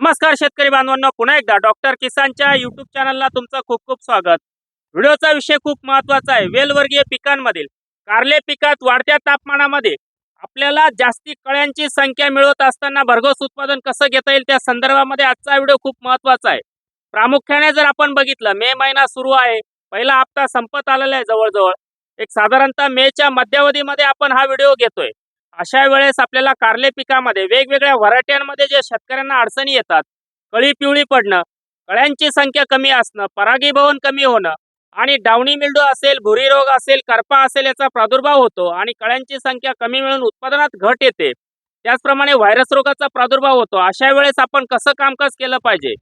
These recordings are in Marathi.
नमस्कार शेतकरी बांधवांनो पुन्हा एकदा डॉक्टर किसानच्या युट्यूब चॅनलला तुमचं खूप खूप स्वागत. व्हिडिओचा विषय खूप महत्त्वाचा आहे. वेलवर्गीय पिकांमधील कारले पिकात वाढत्या तापमानामध्ये आपल्याला जास्ती कळ्यांची संख्या मिळवत असताना भरघोस उत्पादन कसं घेता येईल त्या संदर्भामध्ये आजचा व्हिडिओ खूप महत्त्वाचा आहे. प्रामुख्याने जर आपण बघितलं मे महिना सुरू आहे. पहिला हप्ता संपत आलेला आहे जवळजवळ. एक साधारणतः मेच्या मध्यावधीमध्ये आपण हा व्हिडिओ घेतोय. अशा वेळेस आपल्याला कारले पिकामध्ये वेगवेगळ्या व्हरायट्यांमध्ये जे शेतकऱ्यांना अडचणी येतात कळी पिवळी पडणं कळ्यांची संख्या कमी असणं परागीभवन कमी होणं आणि डावणी मिल्डू असेल भुरी रोग असेल करपा असेल याचा प्रादुर्भाव होतो आणि कळ्यांची संख्या कमी मिळून उत्पादनात घट येते. त्याचप्रमाणे व्हायरस रोगाचा प्रादुर्भाव होतो. अशा वेळेस आपण कसं कामकाज केलं पाहिजे?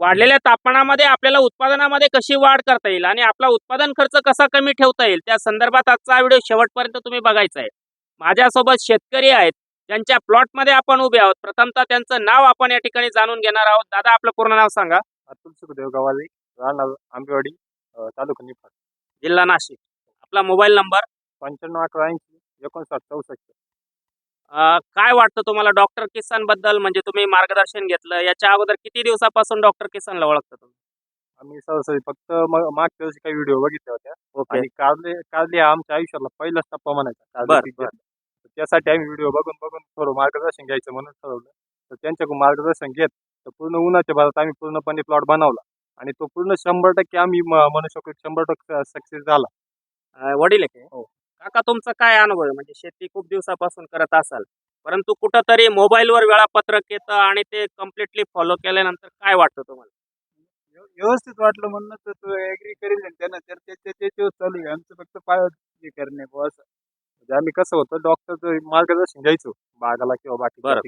वाढलेल्या तापमानामध्ये आपल्याला उत्पादनामध्ये कशी वाढ करता येईल आणि आपला उत्पादन खर्च कसा कमी ठेवता येईल? त्या संदर्भात आजचा व्हिडिओ शेवटपर्यंत तुम्ही बघायचा आहे. माझ्यासोबत शेतकरी आहेत. ज्यांच्या प्लॉटमध्ये आपण उभे आहोत. प्रथमतः त्यांचं नाव आपण या ठिकाणी जाणून घेणार आहोत. दादा आपलं पूर्ण नाव सांगा. अतुल सुखदेव गवाले राहणार आंबेवाडी तालुका निफाड. जिल्हा नाशिक. आपला मोबाईल नंबर? पंच्याण्णव अकरा ऐंशी एकोणसाठ चौसष्ट. काय वाटतं तुम्हाला डॉक्टर किसानबद्दल? म्हणजे तुम्ही मार्गदर्शन घेतलं. याच्या अगोदर किती दिवसापासून डॉक्टर किसानला ओळखता तुम्ही? आम्ही सहसा फक्त म- मागच्या वर्षी काही व्हिडिओ बघितले होत्या ओके आणि कारले कारले हा आमच्या आयुष्यातला पहिलाच टप्पा म्हणायचा कारले बर, पीक बर. घेतलं. तर त्यासाठी आम्ही व्हिडिओ बघून बघून थोडं मार्गदर्शन घ्यायचं म्हणून ठरवलं तर त्यांच्याकडून मार्गदर्शन घेत तर पूर्ण उन्हाच्या भागात आम्ही पूर्णपणे प्लॉट बनवला आणि तो पूर्ण शंभर टक्के आम्ही म- म्हणू शकतो शंभर टक्के सक्सेस झाला अं, वडील आहे का? हो. काका तुमचा काय अनुभव आहे म्हणजे शेती खूप दिवसापासून करत असाल परंतु कुठंतरी मोबाईलवर वेळापत्रक येतं आणि ते कम्प्लिटली फॉलो केल्यानंतर काय वाटतं तुम्हाला व्यवस्थित वाटलं म्हणून तर तो ऍग्री करेल आणि त्यानं तर त्याच्यावर चालू आहे. आमचं फक्त पाय हे करणे बुवा असं. म्हणजे आम्ही कसं होतं डॉक्टरचं मार्गदर्शन घ्यायचो बागाला किंवा बाकी बरं,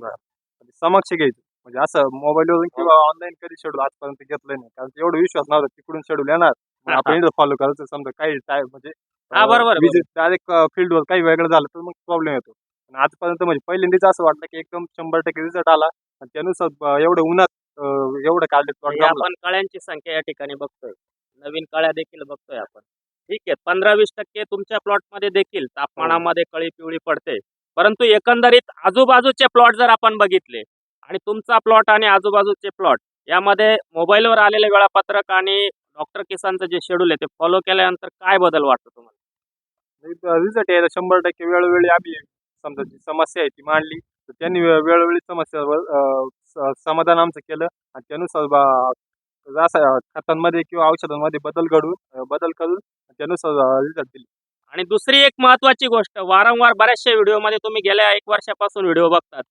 समक्ष घ्यायचं. म्हणजे असं मोबाईलवरून किंवा ऑनलाईन कधी शेड्यूल आजपर्यंत घेतलं नाही. कारण एवढा विश्वास नव्हता तिकडून शेड्यूल येणार. मग आपण फॉलो करायचं समजा काही टाय म्हणजे हा, बरोबर, डायरेक्ट फील्डवर काही वेगळं झालं तर मग प्रॉब्लेम येतो. आणि आजपर्यंत म्हणजे पहिल्यांदाच असं वाटलं की एकदम शंभर टक्के रिझल्ट आला. आणि त्यानुसार ब- एवढं उन्हात अं, एवढं काढले हे आपण कळ्यांची संख्या या ठिकाणी बघतोय. नवीन कळ्या देखील बघतोय आपण. ठीक आहे पंधरा वीस टक्के तुमच्या प्लॉटमध्ये देखील तापमानामध्ये कळी पिवळी पडते. परंतु एकंदरीत आजूबाजूचे प्लॉट जर आपण बघितले आणि तुमचा प्लॉट आणि आजूबाजूचे प्लॉट यामध्ये मोबाईलवर आलेले वेळापत्रक आणि डॉक्टर किसानचं जे शेड्यूल आहे ते फॉलो केल्यानंतर काय बदल वाटतो तुम्हाला? रिझल्ट यायला शंभर टक्के वेळोवेळी आम्ही समजा जी समस्या आहे ती मांडली तर त्यांनी वे- वेळोवेळी समस्यावर अं, स- समाधान आमचं केलं आणि त्यानुसार रासा खतांमध्ये किंवा औषधांमध्ये बदल घडून बदल करून त्यानुसार रिझल्ट दिले. आणि दुसरी एक महत्वाची गोष्ट वारंवार बऱ्याचशा व्हिडिओमध्ये तुम्ही गेल्या एक वर्षापासून व्हिडिओ बघतात.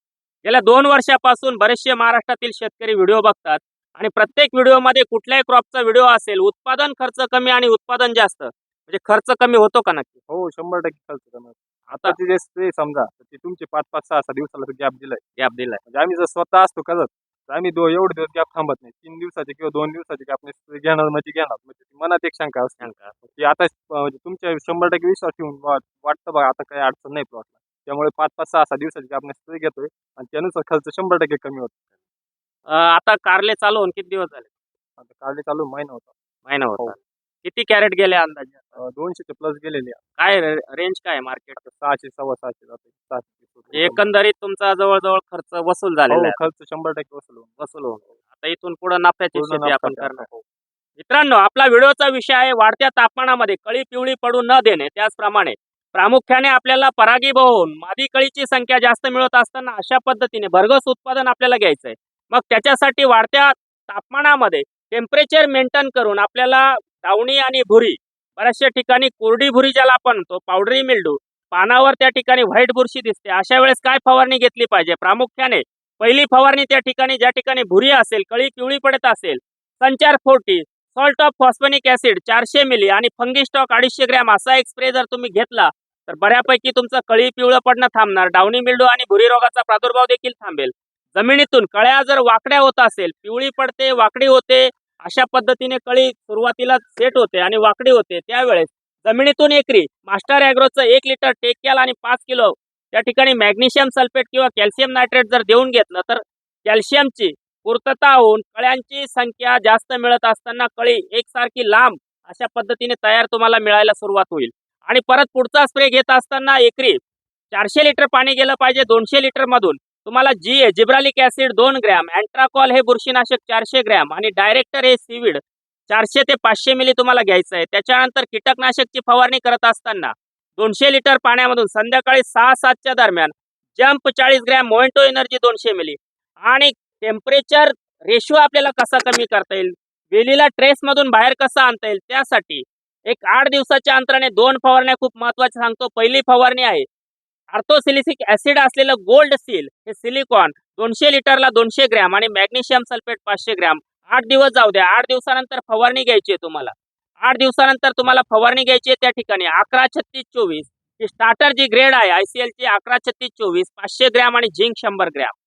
गेल्या दोन वर्षापासून बरेचसे महाराष्ट्रातील शेतकरी व्हिडिओ बघतात आणि प्रत्येक व्हिडिओमध्ये कुठल्याही क्रॉपचा व्हिडिओ असेल उत्पादन खर्च कमी आणि उत्पादन जास्त. म्हणजे खर्च कमी होतो का नक्की? हो शंभर टक्के खर्च करणार आता जे स्प्रे समजा तर ते तुमचे पाच पाच सहा सहा दिवसाला गॅप दिलाय. गॅप दिलाय. म्हणजे आम्ही जर स्वतः असतो करत तर आम्ही दो एवढे दिवस गॅप थांबत नाही. तीन दिवसाचे किंवा दोन दिवसाचे गॅप स्प्रे घेणार म्हणजे घेणार. म्हणजे ती मनात एक शंका असते. शंका. की आता म्हणजे तुमच्या शंभर टक्के विश्वास ठेवून वाटतं बघा आता काही अडचण नाही प्लॉटला त्यामुळे पाच पाच सहा सहा दिवसाची आपण स्प्रे घेतोय. आणि त्यानुसार खर्च शंभर टक्के कमी होतो. आता कारले चालू होऊन किती दिवस झाले? आता काढले चालू महिना होता. महिना हो. होता किती कॅरेट गेले अंदाजे? अं, दोनशेचे प्लस गेलेले आहे. काय रेंज काय मार्केट सहाशे सव्वा सहाशे जाते सहाशे एकंदरीत तुमचा जवळजवळ खर्च वसूल झालेला हो, आहे. खर्च शंभर टक्के वसूल होऊन. वसूल होऊन आता इथून पुढे नफ्याची पूर्ण शेती आपण नफा करणार हो. मित्रांनो आपला व्हिडिओचा विषय आहे वाढत्या तापमानामध्ये कळी पिवळी पडू न देणे. त्याचप्रमाणे प्रामुख्याने आपल्याला परागीभ होऊन मादी कळीची संख्या जास्त मिळत असताना अशा पद्धतीने भरघोस उत्पादन आपल्याला घ्यायचंय. मग त्याच्यासाठी वाढत्या तापमानामध्ये टेम्परेचर मेंटेन करून आपल्याला डावणी आणि भुरी बऱ्याचशा ठिकाणी कोरडी भुरी ज्याला आपण म्हणतो पावडरी मिल्डू पानावर त्या ठिकाणी व्हाईट बुरशी दिसते. अशा वेळेस काय फवारणी घेतली पाहिजे? प्रामुख्याने पहिली फवारणी त्या ठिकाणी ज्या ठिकाणी भुरी असेल कळी पिवळी पडत असेल संचार forty salt of phosphonic acid चारशे मिली आणि फंगी स्टॉक अडीचशे ग्रॅम असा एक स्प्रे जर तुम्ही घेतला तर बऱ्यापैकी तुमचं कळी पिवळं पडणं थांबणार. डावणी मिल्डू आणि भुरी रोगाचा प्रादुर्भाव देखील थांबेल. जमिनीतून कळ्या जर वाकड्या होत असेल पिवळी पडते वाकडी होते अशा पद्धतीने कळी सुरुवातीला सेट होते आणि वाकडी होते. त्यावेळेस जमिनीतून एकरी मास्टर ॲग्रोचं एक लिटर टेक्याल आणि पाच किलो त्या ठिकाणी मॅग्नेशियम सल्फेट किंवा कॅल्शियम नायट्रेट जर देऊन घेतलं तर कॅल्शियमची पूर्तता होऊन कळ्यांची संख्या जास्त मिळत असताना कळी एकसारखी लांब अशा पद्धतीने तयार तुम्हाला मिळायला सुरुवात होईल. आणि परत पुढचा स्प्रे घेत असताना एकरी चारशे लिटर पाणी गेलं पाहिजे दोनशे लिटर मधून तुम्हाला जी ए जिब्रालिक ऍसिड दोन ग्रॅम अँट्राकॉल हे बुरशीनाशक चारशे ग्रॅम आणि डायरेक्टर हे सीविड चारशे ते पाचशे मिली तुम्हाला घ्यायचं आहे. त्याच्यानंतर कीटकनाशकची फवारणी करत असताना दोनशे लिटर पाण्यामधून संध्याकाळी सहा सातच्या दरम्यान जम्प चाळीस ग्रॅम मोएंटो एनर्जी दोनशे मिली आणि टेम्परेचर रेशो आपल्याला कसा कमी करता येईल? वेलीला ट्रेसमधून बाहेर कसा आणता येईल? त्यासाठी एक आठ दिवसाच्या अंतराने दोन फवारण्या खूप महत्त्वाच्या सांगतो. पहिली फवारणी आहे आर्थोसिलिसिक ऍसिड असलेलं गोल्ड सील हे सिलिकॉन दोनशे लिटरला दोनशे ग्रॅम आणि मॅग्नेशियम सल्फेट पाचशे ग्रॅम. आठ दिवस जाऊ द्या. आठ दिवसानंतर फवारणी घ्यायची आहे तुम्हाला. आठ दिवसानंतर तुम्हाला फवारणी घ्यायची आहे त्या ठिकाणी अकरा छत्तीस चोवीस. ही स्टार्टर जी ग्रेड आहे आय सी एलची अकरा छत्तीस चोवीस पाचशे ग्रॅम आणि झिंक शंभर ग्रॅम.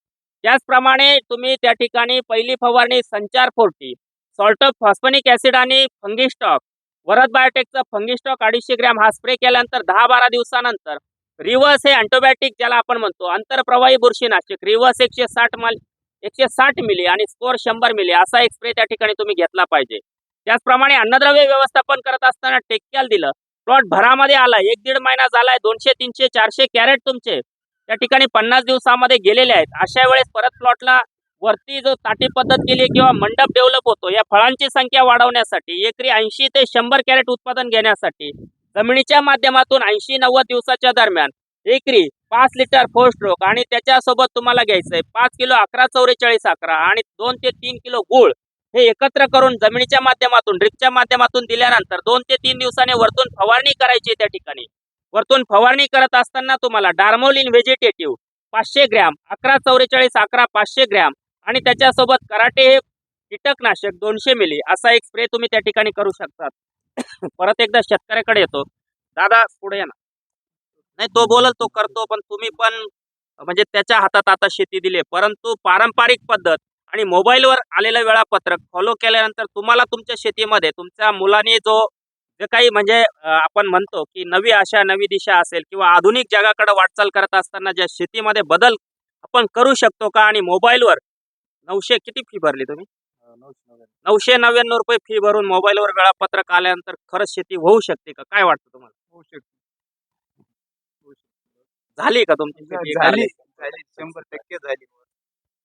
त्याचप्रमाणे तुम्ही त्या ठिकाणी पहिली फवारणी Sanchar forty salt of phosphonic acid आणि फंगिस्टॉक वरद बायोटेकचा फंगिस्टॉक अडीचशे ग्रॅम. हा स्प्रे केल्यानंतर दहा बारा दिवसानंतर रिव्हर्स हे अँटोबॅटिक ज्याला आपण म्हणतो. आंतरप्रवाही बुरशीनाशक रिव्हर्स एकशे साठ माल एकशे साठ मिली आणि स्कोर शंभर मिली असा एक स्प्रे त्या ठिकाणी तुम्ही घेतला पाहिजे. त्याचप्रमाणे अन्नद्रव्य व्यवस्थापन करत असताना टेक्क्याल दिलं. प्लॉट भरामध्ये आला. एक दीड महिना झालाय. दोनशे तीनशे चारशे कॅरेट तुमचे त्या ठिकाणी पन्नास दिवसामध्ये गेलेले आहेत. अशा वेळेस परत प्लॉटला वरती जो ताटी पद्धत केली किंवा मंडप डेव्हलप होतो या फळांची संख्या वाढवण्यासाठी एकरी ऐंशी ते शंभर कॅरेट उत्पादन घेण्यासाठी जमिनीच्या माध्यमातून ऐंशी नव्वद दिवसाच्या दरम्यान एकरी पाच लिटर फोर स्ट्रोक आणि त्याच्यासोबत तुम्हाला घ्यायचं आहे. पाच किलो अकरा चौवेचाळीस अकरा आणि दोन ते तीन किलो गुळ हे एकत्र करून जमिनीच्या माध्यमातून ड्रिपच्या माध्यमातून दिल्यानंतर दोन ते तीन दिवसाने वरतून फवारणी करायची त्या ठिकाणी. वरतून फवारणी करत असताना तुम्हाला डार्मोलिन व्हेजिटेटिव्ह पाचशे ग्रॅम अकरा चौवेचाळीस अकरा पाचशे ग्रॅम आणि त्याच्यासोबत कराटे हे कीटकनाशक दोनशे मिली असा एक स्प्रे तुम्ही त्या ठिकाणी करू शकतात. परत एकदा शेतकऱ्याकडे येतो. दादा पुढे या ना. नाही तो बोलल तो करतो पण तुम्ही पण म्हणजे त्याच्या हातात आता शेती दिली परंतु पारंपरिक पद्धत आणि मोबाईलवर आलेलं वेळापत्रक फॉलो केल्यानंतर तुम्हाला तुमच्या शेतीमध्ये तुमच्या मुलांनी जो जे काही म्हणजे आपण म्हणतो की नवी आशा नवी दिशा असेल किंवा आधुनिक जगाकडे वाटचाल करत असताना ज्या शेतीमध्ये बदल आपण करू शकतो का? आणि मोबाईलवर नऊशे किती फी भरली तुम्ही? नऊशे नव्याण्णव. रुपये फी भरून मोबाईलवर वेळापत्रक आल्यानंतर खरंच शेती होऊ शकते का? काय वाटतं तुम्हाला? होऊ शकते. झाली का तुमची शेती? झाली. झाली. शंभर टक्के झाली.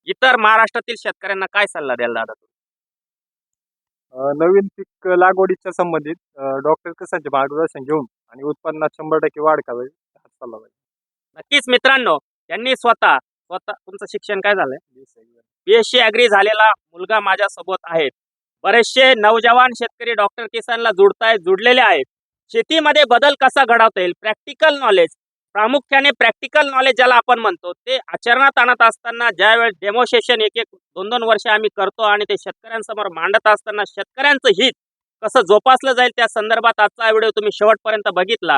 इतर महाराष्ट्रातील शेतकऱ्यांना काय सल्ला द्याल दादा तुम्ही? अं, नवीन पीक लागवडीच्या संबंधित डॉक्टर कसांचे मार्गदर्शन घेऊन आणि उत्पन्नात शंभर टक्के वाढ करावी पाहिजे. नक्कीच मित्रांनो त्यांनी स्वतः स्वतः तुमचं शिक्षण काय झालंय? बीएससी अग्री झालेला मुलगा माझ्या सोबत आहेत बरेचसे नवजवान शेतकरी डॉक्टर किसानला जुडतायत जुडलेले आहेत. शेतीमध्ये बदल कसा घडवता येईल? प्रॅक्टिकल नॉलेज प्रामुख्याने प्रॅक्टिकल नॉलेज ज्याला आपण म्हणतो ते आचरणात आणत असताना ज्यावेळेस डेमोस्ट्रेशन एक एक दोन दोन वर्ष आम्ही करतो आणि ते शेतकऱ्यांसमोर मांडत असताना शेतकऱ्यांचं हित कसं जोपासलं जाईल त्या संदर्भात आजचा व्हिडिओ तुम्ही शेवटपर्यंत बघितला.